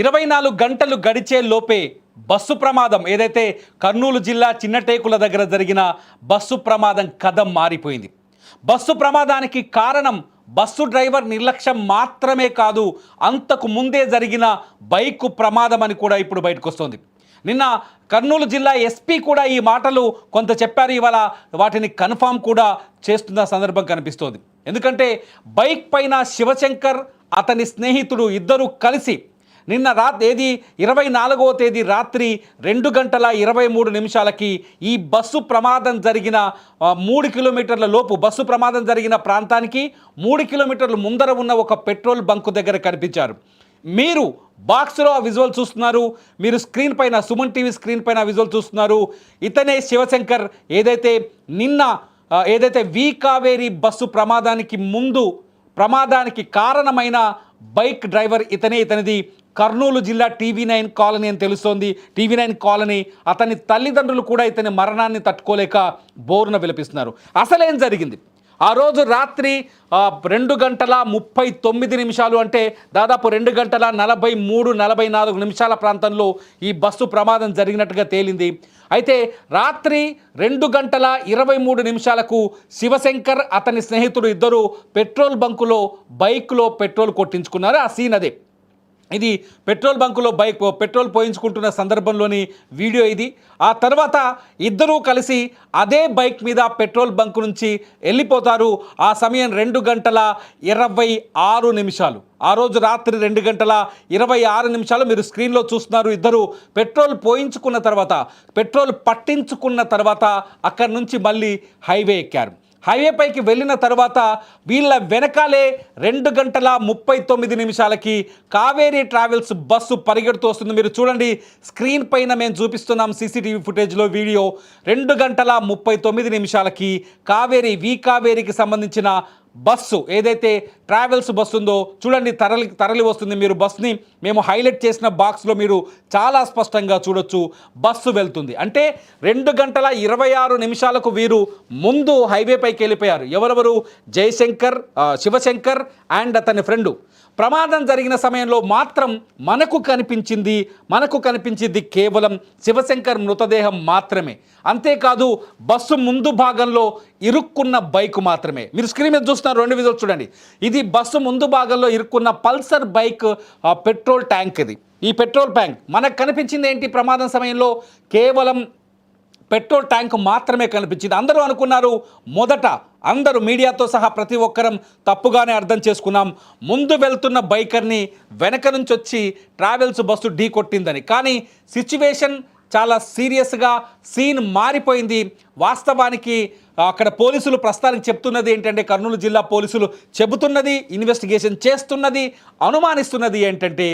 ఇరవై నాలుగు గంటలు గడిచే లోపే బస్సు ప్రమాదం. ఏదైతే కర్నూలు జిల్లా చిన్నటేకుల దగ్గర జరిగిన బస్సు ప్రమాదం కథం మారిపోయింది. బస్సు ప్రమాదానికి కారణం బస్సు డ్రైవర్ నిర్లక్ష్యం మాత్రమే కాదు అంతకు ముందే జరిగిన బైకు ప్రమాదం అని కూడా ఇప్పుడు బయటకు వస్తుంది నిన్న కర్నూలు జిల్లా ఎస్పీ కూడా ఈ మాటలు కొంత చెప్పారు. ఇవాళ వాటిని కన్ఫామ్ కూడా చేస్తున్న సందర్భం కనిపిస్తోంది. ఎందుకంటే బైక్ పైన శివశంకర్ అతని స్నేహితుడు ఇద్దరు కలిసి నిన్న రా తేదీ ఇరవై నాలుగవ తేదీ రాత్రి రెండు గంటల ఇరవై మూడు నిమిషాలకి ఈ బస్సు ప్రమాదం జరిగిన మూడు కిలోమీటర్ల లోపు బస్సు ప్రమాదం జరిగిన ప్రాంతానికి మూడు కిలోమీటర్ల ముందర ఉన్న ఒక పెట్రోల్ బంకు దగ్గర కనిపించారు. మీరు బాక్స్లో ఆ విజువల్ చూస్తున్నారు మీరు స్క్రీన్ పైన సుమన్ టీవీ స్క్రీన్ పైన విజువల్ చూస్తున్నారు. ఇతనే శివశంకర్ ఏదైతే నిన్న ఏదైతే వి కావేరి బస్సు ప్రమాదానికి ముందు ప్రమాదానికి కారణమైన బైక్ డ్రైవర్ ఇతనే ఇతనిది. కర్నూలు జిల్లా టీవీ నైన్ కాలనీ అని తెలుస్తోంది. టీవీ నైన్ కాలనీ అతని తల్లిదండ్రులు కూడా ఇతని మరణాన్ని తట్టుకోలేక బోరున విలపిస్తున్నారు. అసలేం జరిగింది? ఆ రోజు రాత్రి రెండు గంటల ముప్పై తొమ్మిది నిమిషాలు అంటే దాదాపు రెండు గంటల నలభై మూడు నలభై నాలుగు నిమిషాల ప్రాంతంలో ఈ బస్సు ప్రమాదం జరిగినట్టుగా తేలింది. అయితే రాత్రి రెండు గంటల ఇరవై మూడు నిమిషాలకు శివశంకర్ అతని స్నేహితుడు ఇద్దరు పెట్రోల్ బంకులో బైక్లో పెట్రోల్ కొట్టించుకున్నారు. ఆ సీన్ అదే. ఇది పెట్రోల్ బంకులో బైక్ పెట్రోల్ పోయించుకుంటున్న సందర్భంలోని వీడియో ఇది. ఆ తర్వాత ఇద్దరూ కలిసి అదే బైక్ మీద పెట్రోల్ బంక్ నుంచి వెళ్ళిపోతారు. ఆ సమయం రెండు గంటల ఇరవై ఆరు నిమిషాలు. ఆ రోజు రాత్రి రెండు గంటల ఇరవై ఆరు నిమిషాలు మీరు స్క్రీన్లో చూస్తున్నారు ఇద్దరు. పెట్రోల్ పోయించుకున్న తర్వాత పెట్రోల్ పట్టించుకున్న తర్వాత అక్కడి నుంచి మళ్ళీ హైవే ఎక్కారు. హైవే పైకి వెళ్ళిన తర్వాత వీళ్ళ వెనకాలే రెండు గంటల ముప్పై తొమ్మిది నిమిషాలకి కావేరీ ట్రావెల్స్ బస్సు పరిగెడుతూ వస్తుంది. మీరు చూడండి స్క్రీన్ పైన మేము చూపిస్తున్నాం సీసీటీవీ ఫుటేజ్లో వీడియో. రెండు గంటల ముప్పై తొమ్మిది నిమిషాలకి కావేరీ వి కావేరీకి సంబంధించిన బస్సు ఏదైతే ట్రావెల్స్ బస్సు ఉందో చూడండి తరలి తరలి వస్తుంది మీరు బస్ని. మేము హైలైట్ చేసిన బాక్స్లో మీరు చాలా స్పష్టంగా చూడొచ్చు. బస్సు వెళ్తుంది. అంటే రెండు గంటల ఇరవై ఆరు నిమిషాలకు వీరు ముందు హైవేపైకి వెళ్ళిపోయారు. ఎవరెవరు? జయశంకర్ శివశంకర్ అండ్ అతని ఫ్రెండు. ప్రమాదం జరిగిన సమయంలో మాత్రం మనకు కనిపించింది మనకు కనిపించింది కేవలం శివశంకర్ మృతదేహం మాత్రమే. అంతేకాదు బస్సు ముందు భాగంలో ఇరుక్కున్న బైక్ మాత్రమే. మీరు స్క్రీన్ మీద చూస్తున్నారు రెండు విధులు చూడండి. ఇది బస్సు ముందు భాగంలో ఇరుక్కున్న పల్సర్ బైక్ పెట్రోల్ ట్యాంక్ ఇది. ఈ పెట్రోల్ ట్యాంక్ మనకు కనిపించింది ఏంటి ప్రమాదం సమయంలో? కేవలం పెట్రోల్ ట్యాంక్ మాత్రమే కనిపించింది. అందరూ అనుకున్నారు మొదట అందరూ మీడియాతో సహా ప్రతి ఒక్కరం తప్పుగానే అర్థం చేసుకున్నాం. ముందు వెళ్తున్న బైకర్ని వెనక నుంచి వచ్చి ట్రావెల్స్ బస్సు ఢీ కొట్టిందని. కానీ సిచ్యువేషన్ చాలా సీరియస్గా సీన్ మారిపోయింది. వాస్తవానికి అక్కడ పోలీసులు ప్రస్తుతానికి చెప్తున్నది ఏంటంటే కర్నూలు జిల్లా పోలీసులు చెబుతున్నది ఇన్వెస్టిగేషన్ చేస్తున్నది అనుమానిస్తున్నది ఏంటంటే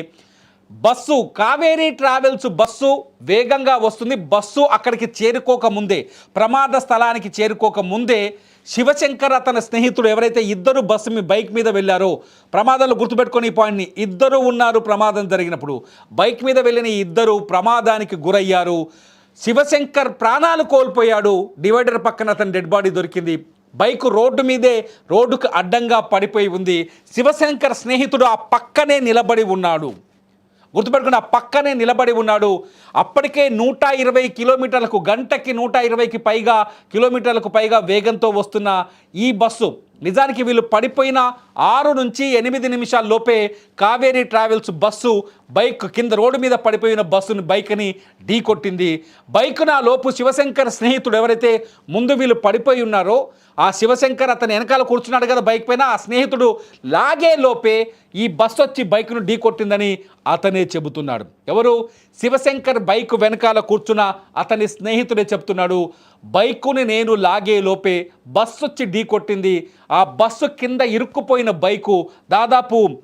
బస్సు కావేరీ ట్రావెల్స్ బస్సు వేగంగా వస్తుంది. బస్సు అక్కడికి చేరుకోకముందే ప్రమాద స్థలానికి చేరుకోక ముందే శివశంకర్ అతని స్నేహితుడు ఎవరైతే ఇద్దరు బస్సు మీ బైక్ మీద వెళ్ళారో ప్రమాదాలు గుర్తుపెట్టుకొని ఈ పాయింట్ని ఇద్దరు ఉన్నారు ప్రమాదం జరిగినప్పుడు. బైక్ మీద వెళ్ళిన ఇద్దరు ప్రమాదానికి గురయ్యారు. శివశంకర్ ప్రాణాలు కోల్పోయాడు. డివైడర్ పక్కన అతని డెడ్ బాడీ దొరికింది. బైక్ రోడ్డు మీదే రోడ్డుకు అడ్డంగా పడిపోయి ఉంది. శివశంకర్ స్నేహితుడు ఆ పక్కనే నిలబడి ఉన్నాడు. గుర్తుపెట్టుకుని ఆ పక్కనే నిలబడి ఉన్నాడు. అప్పటికే నూట ఇరవై కిలోమీటర్లకు గంటకి నూట ఇరవైకి పైగా కిలోమీటర్లకు పైగా వేగంతో వస్తున్న ఈ బస్సు నిజానికి వీళ్ళు పడిపోయిన ఆరు నుంచి ఎనిమిది నిమిషాల లోపే కావేరీ ట్రావెల్స్ బస్సు బైక్ కింద రోడ్డు మీద పడిపోయిన బస్సుని బైక్ని ఢీ కొట్టింది. బైక్ నా లోపు శివశంకర్ స్నేహితుడు ఎవరైతే ముందు వీళ్ళు పడిపోయి ఉన్నారో ఆ శివశంకర్ అతని వెనకాల కూర్చున్నాడు కదా బైక్ పైన ఆ స్నేహితుడు లాగే లోపే ఈ బస్సు వచ్చి బైక్ను ఢీ కొట్టిందని అతనే చెబుతున్నాడు. ఎవరు? శివశంకర్ బైక్ వెనకాల కూర్చున్న అతని స్నేహితుడే చెప్తున్నాడు. బైకుని నేను లాగే లోపే బస్సు వచ్చి ఢీ కొట్టింది. ఆ బస్సు కింద ఇరుక్కుపోయిన బైకు దాదాపు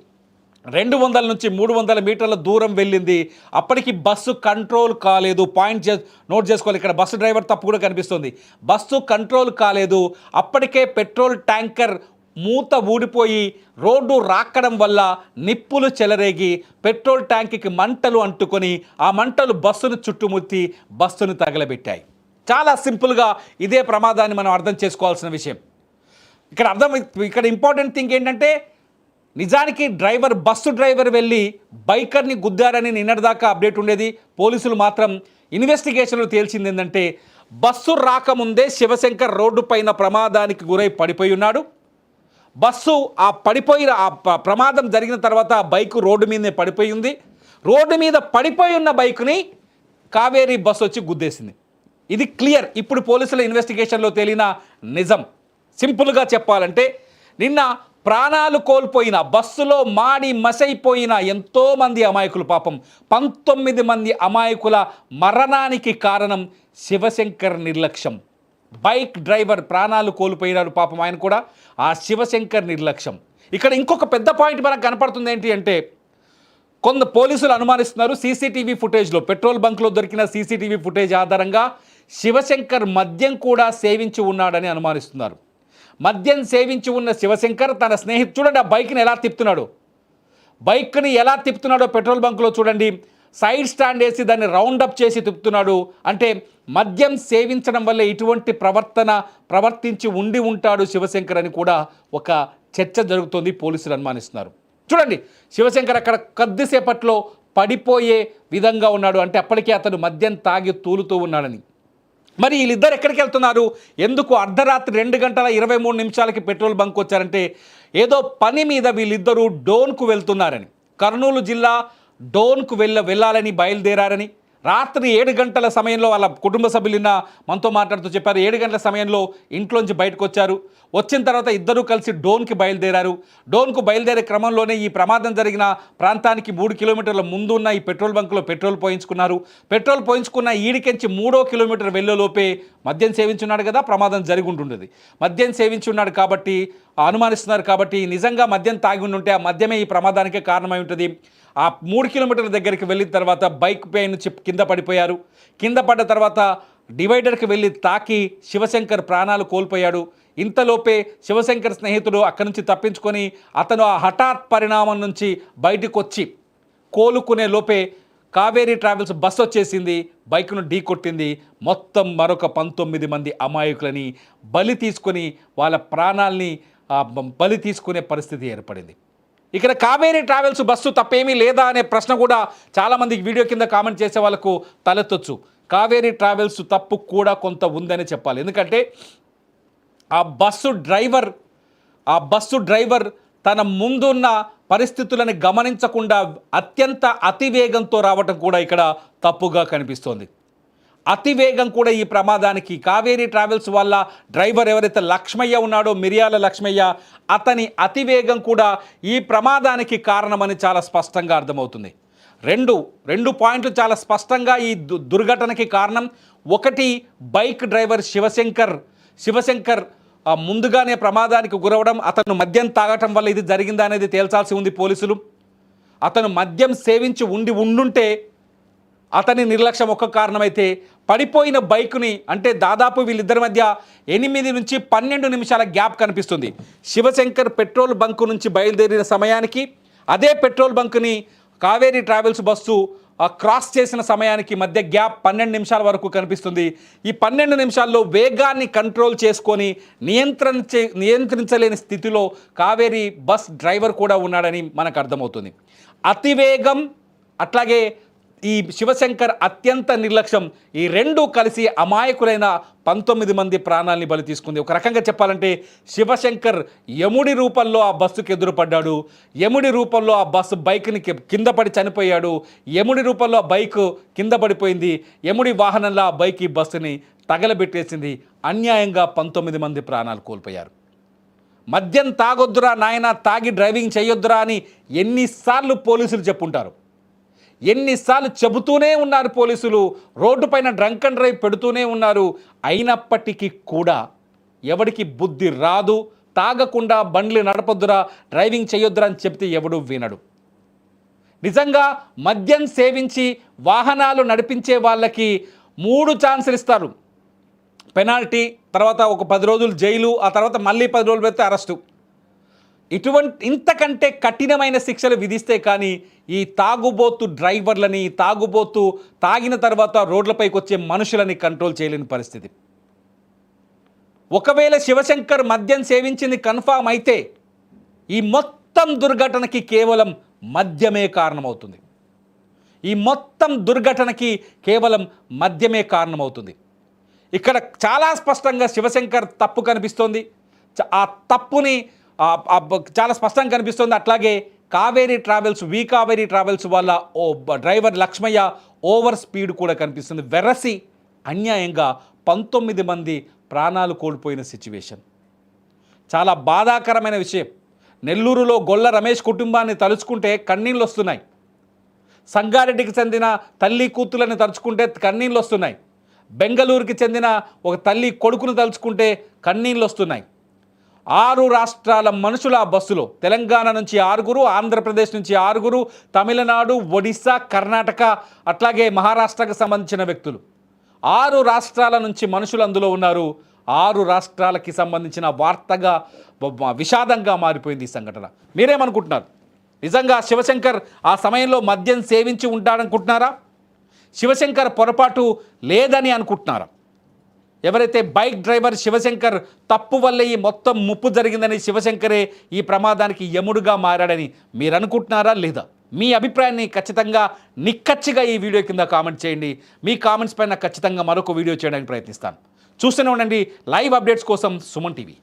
రెండు వందల నుంచి మూడు వందల మీటర్ల దూరం వెళ్ళింది. అప్పటికి బస్సు కంట్రోల్ కాలేదు. పాయింట్ చే నోట్ చేసుకోవాలి ఇక్కడ బస్సు డ్రైవర్ తప్పు కూడా కనిపిస్తుంది. బస్సు కంట్రోల్ కాలేదు. అప్పటికే పెట్రోల్ ట్యాంకర్ మూత ఊడిపోయి రోడ్డు రాక్కడం వల్ల నిప్పులు చెలరేగి పెట్రోల్ ట్యాంక్కి మంటలు అంటుకొని ఆ మంటలు బస్సును చుట్టుముట్టి బస్సును తగలబెట్టాయి. చాలా సింపుల్గా ఇదే ప్రమాదాన్ని మనం అర్థం చేసుకోవాల్సిన విషయం. ఇక్కడ అర్థం ఇక్కడ ఇంపార్టెంట్ థింగ్ ఏంటంటే నిజానికి డ్రైవర్ బస్సు డ్రైవర్ వెళ్ళి బైకర్ని గుద్దారని నిన్నటిదాకా అప్డేట్ ఉండేది. పోలీసులు మాత్రం ఇన్వెస్టిగేషన్లో తేల్చింది ఏంటంటే బస్సు రాకముందే శివశంకర్ రోడ్డు పైన ప్రమాదానికి గురై పడిపోయి ఉన్నాడు. బస్సు ఆ పడిపోయిన ఆ ప- ప్రమాదం జరిగిన తర్వాత ఆ బైక్ రోడ్డు మీదనే పడిపోయి ఉంది. రోడ్డు మీద పడిపోయి ఉన్న బైక్ని కావేరీ బస్సు వచ్చి గుద్దేసింది. ఇది క్లియర్. ఇప్పుడు పోలీసుల ఇన్వెస్టిగేషన్లో తేలిన నిజం. సింపుల్గా చెప్పాలంటే నిన్న ప్రాణాలు కోల్పోయిన బస్సులో మాడి మసైపోయిన ఎంతోమంది అమాయకులు పాపం. పంతొమ్మిది మంది అమాయకుల మరణానికి కారణం శివశంకర్ నిర్లక్ష్యం. బైక్ డ్రైవర్ ప్రాణాలు కోల్పోయినారు పాపం ఆయన కూడా. ఆ శివశంకర్ నిర్లక్ష్యం. ఇక్కడ ఇంకొక పెద్ద పాయింట్ మనకు కనపడుతుంది ఏంటి అంటే కొంత పోలీసులు అనుమానిస్తున్నారు సీసీటీవీ ఫుటేజ్లో పెట్రోల్ బంక్లో దొరికిన సీసీటీవీ ఫుటేజ్ ఆధారంగా శివశంకర్ మద్యం కూడా సేవించి ఉన్నాడని అనుమానిస్తున్నారు. మద్యం సేవించి ఉన్న శివశంకర్ తన స్నేహితు చూడండి ఆ బైక్ని ఎలా తిప్పుతున్నాడు? బైక్ని ఎలా తిప్పుతున్నాడో పెట్రోల్ బంక్లో చూడండి. సైడ్ స్టాండ్ వేసి దాన్ని రౌండప్ చేసి తిప్పుతున్నాడు. అంటే మద్యం సేవించడం వల్ల ఇటువంటి ప్రవర్తన ప్రవర్తించి ఉండి ఉంటాడు శివశంకర్ అని కూడా ఒక చర్చ జరుగుతోంది పోలీసులు అనుమానిస్తున్నారు. చూడండి శివశంకర్ అక్కడ కొద్దిసేపట్లో పడిపోయే విధంగా ఉన్నాడు. అంటే అప్పటికే అతను మద్యం తాగి తూలుతూ ఉన్నాడని. మరి వీళ్ళిద్దరు ఎక్కడికి వెళ్తున్నారు? ఎందుకు అర్ధరాత్రి రెండు గంటల ఇరవై మూడు నిమిషాలకి పెట్రోల్ బంక్ వచ్చారంటే ఏదో పని మీద వీళ్ళిద్దరూ డోన్కు వెళ్తున్నారని. కర్నూలు జిల్లా డోన్కు వెళ్ళ వెళ్ళాలని బయలుదేరారని రాత్రి ఏడు గంటల సమయంలో వాళ్ళ కుటుంబ సభ్యులు నిన్న మనతో మాట్లాడుతూ చెప్పారు. ఏడు గంటల సమయంలో ఇంట్లోంచి బయటకు వచ్చారు. వచ్చిన తర్వాత ఇద్దరూ కలిసి డోన్కి బయలుదేరారు. డోన్కు బయలుదేరే క్రమంలోనే ఈ ప్రమాదం జరిగిన ప్రాంతానికి మూడు కిలోమీటర్ల ముందు ఉన్న ఈ పెట్రోల్ బంకులో పెట్రోల్ పోయించుకున్నారు. పెట్రోల్ పోయించుకున్న ఈడికెంచి మూడో కిలోమీటర్ వెళ్ళేలోపే మద్యం సేవించున్నాడు కదా ప్రమాదం జరిగి ఉంటుండేది మద్యం సేవించి ఉన్నాడు కాబట్టి అనుమానిస్తున్నారు కాబట్టి నిజంగా మద్యం తాగి ఉంటే ఆ మద్యమే ఈ ప్రమాదానికి కారణమై ఉంటుంది. ఆ మూడు కిలోమీటర్ల దగ్గరికి వెళ్ళిన తర్వాత బైక్ పై నుంచి కింద పడిపోయారు. కింద పడ్డ తర్వాత డివైడర్కి వెళ్ళి తాకి శివశంకర్ ప్రాణాలు కోల్పోయాడు. ఇంతలోపే శివశంకర్ స్నేహితుడు అక్కడి నుంచి తప్పించుకొని అతను ఆ హఠాత్ పరిణామం నుంచి బయటకు వచ్చి కోలుకునే లోపే కావేరీ ట్రావెల్స్ బస్సు వచ్చేసింది. బైక్ను ఢీ కొట్టింది. మొత్తం మరొక పంతొమ్మిది మంది అమాయకులని బలి తీసుకొని వాళ్ళ ప్రాణాల్ని బలి తీసుకునే పరిస్థితి ఏర్పడింది. ఇక్కడ కావేరీ ట్రావెల్స్ బస్సు తప్పేమీ లేదా అనే ప్రశ్న కూడా చాలామంది వీడియో కింద కామెంట్ చేసే వాళ్ళకు తలెత్తొచ్చు. కావేరీ ట్రావెల్స్ తప్పు కూడా కొంత ఉందని చెప్పాలి. ఎందుకంటే ఆ బస్సు డ్రైవర్ ఆ బస్సు డ్రైవర్ తన ముందున్న పరిస్థితులను గమనించకుండా అత్యంత అతివేగంతో రావటం కూడా ఇక్కడ తప్పుగా కనిపిస్తోంది. అతివేగం కూడా ఈ ప్రమాదానికి. కావేరీ ట్రావెల్స్ వల్ల డ్రైవర్ ఎవరైతే లక్ష్మయ్య ఉన్నాడో మిరియాల లక్ష్మయ్య అతని అతివేగం కూడా ఈ ప్రమాదానికి కారణమని చాలా స్పష్టంగా అర్థమవుతుంది. రెండు రెండు పాయింట్లు చాలా స్పష్టంగా ఈ దు- దుర్ఘటనకి కారణం. ఒకటి బైక్ డ్రైవర్ శివశంకర్ శివశంకర్ ముందుగానే ప్రమాదానికి గురవడం అతను మద్యం తాగటం వల్ల ఇది జరిగిందా అనేది తేల్చాల్సి ఉంది పోలీసులు. అతను మద్యం సేవించి ఉండి ఉండుంటే అతని నిర్లక్ష్యం ఒక కారణమైతే పడిపోయిన బైక్ని అంటే దాదాపు వీళ్ళిద్దరి మధ్య ఎనిమిది నుంచి పన్నెండు నిమిషాల గ్యాప్ కనిపిస్తుంది. శివశంకర్ పెట్రోల్ బంకు నుంచి బయలుదేరిన సమయానికి అదే పెట్రోల్ బంకుని కావేరీ ట్రావెల్స్ బస్సు క్రాస్ చేసిన సమయానికి మధ్య గ్యాప్ పన్నెండు నిమిషాల వరకు కనిపిస్తుంది. ఈ పన్నెండు నిమిషాల్లో వేగాన్ని కంట్రోల్ చేసుకొని నియంత్రించే నియంత్రించలేని స్థితిలో కావేరీ బస్ డ్రైవర్ కూడా ఉన్నాడని మనకు అర్థమవుతుంది. అతివేగం అట్లాగే ఈ శివశంకర్ అత్యంత నిర్లక్ష్యం. ఈ రెండు కలిసి అమాయకులైన పంతొమ్మిది మంది ప్రాణాలని బలి తీసుకుంది. ఒక రకంగా చెప్పాలంటే శివశంకర్ యముడి రూపంలో ఆ బస్సుకి ఎదురుపడ్డాడు. యముడి రూపంలో ఆ బస్సు బైక్ని కింద పడి చనిపోయాడు. యముడి రూపంలో ఆ బైక్ కింద పడిపోయింది. యముడి వాహనంలో ఆ బైక్ ఈ బస్సుని తగలబెట్టేసింది. అన్యాయంగా పంతొమ్మిది మంది ప్రాణాలు కోల్పోయారు. మద్యం తాగొద్దురా నాయన తాగి డ్రైవింగ్ చేయొద్దురా అని ఎన్నిసార్లు పోలీసులు చెప్పుంటారు. ఎన్నిసార్లు చెబుతూనే ఉన్నారు పోలీసులు. రోడ్డుపైన డ్రంక్ అండ్ డ్రైవ్ పెడుతూనే ఉన్నారు. అయినప్పటికీ కూడా ఎవడికి బుద్ధి రాదు. తాగకుండా బండ్లు నడపొద్దురా డ్రైవింగ్ చేయొద్దురా అని చెప్తే ఎవడు వినడు. నిజంగా మద్యం సేవించి వాహనాలు నడిపించే వాళ్ళకి మూడు ఛాన్సులు ఇస్తారు. పెనాల్టీ తర్వాత ఒక పది రోజులు జైలు ఆ తర్వాత మళ్ళీ పది రోజులు పెడితే అరెస్టు. ఇటువంటి ఇంతకంటే కఠినమైన శిక్షలు విధిస్తే కానీ ఈ తాగుబోతు డ్రైవర్లని తాగుబోతు తాగిన తర్వాత రోడ్లపైకి వచ్చే మనుషులని కంట్రోల్ చేయలేని పరిస్థితి. ఒకవేళ శివశంకర్ మద్యం సేవించింది కన్ఫామ్ అయితే ఈ మొత్తం దుర్ఘటనకి కేవలం మద్యమే కారణమవుతుంది. ఈ మొత్తం దుర్ఘటనకి కేవలం మద్యమే కారణమవుతుంది. ఇక్కడ చాలా స్పష్టంగా శివశంకర్ తప్పు కనిపిస్తోంది. ఆ తప్పుని చాలా స్పష్టంగా కనిపిస్తుంది. అట్లాగే కావేరీ ట్రావెల్స్ వి కావేరీ ట్రావెల్స్ వల్ల ఓ డ్రైవర్ లక్ష్మయ్య ఓవర్ స్పీడ్ కూడా కనిపిస్తుంది. వెరసి అన్యాయంగా పంతొమ్మిది మంది ప్రాణాలు కోల్పోయిన సిచ్యువేషన్. చాలా బాధాకరమైన విషయం. నెల్లూరులో గొల్ల రమేష్ కుటుంబాన్ని తలుచుకుంటే కన్నీళ్ళు వస్తున్నాయి. సంగారెడ్డికి చెందిన తల్లి కూతులని తలుచుకుంటే కన్నీళ్ళు వస్తున్నాయి. బెంగళూరుకి చెందిన ఒక తల్లి కొడుకును తలుచుకుంటే కన్నీళ్ళు వస్తున్నాయి. ఆరు రాష్ట్రాల మనుషుల ఆ బస్సులో. తెలంగాణ నుంచి ఆరుగురు ఆంధ్రప్రదేశ్ నుంచి ఆరుగురు తమిళనాడు ఒడిశా కర్ణాటక అట్లాగే మహారాష్ట్రకు సంబంధించిన వ్యక్తులు. ఆరు రాష్ట్రాల నుంచి మనుషులు అందులో ఉన్నారు. ఆరు రాష్ట్రాలకి సంబంధించిన వార్తగా విషాదంగా మారిపోయింది ఈ సంఘటన. మీరేమనుకుంటున్నారు? నిజంగా శివశంకర్ ఆ సమయంలో మద్యం సేవించి ఉంటాడనుకుంటున్నారా? శివశంకర్ పొరపాటు లేదని అనుకుంటున్నారా? ఎవరైతే బైక్ డ్రైవర్ శివశంకర్ తప్పు వల్ల ఈ మొత్తం ముప్పు జరిగిందని శివశంకరే ఈ ప్రమాదానికి యముడుగా మారాడని మీరు అనుకుంటున్నారా లేదా? మీ అభిప్రాయాన్ని ఖచ్చితంగా నిక్కచ్చిగా ఈ వీడియో కింద కామెంట్ చేయండి. మీ కామెంట్స్ పైన ఖచ్చితంగా మరొక వీడియో చేయడానికి ప్రయత్నిస్తాను. చూస్తూనే ఉండండి. లైవ్ అప్డేట్స్ కోసం సుమన్ టీవీ.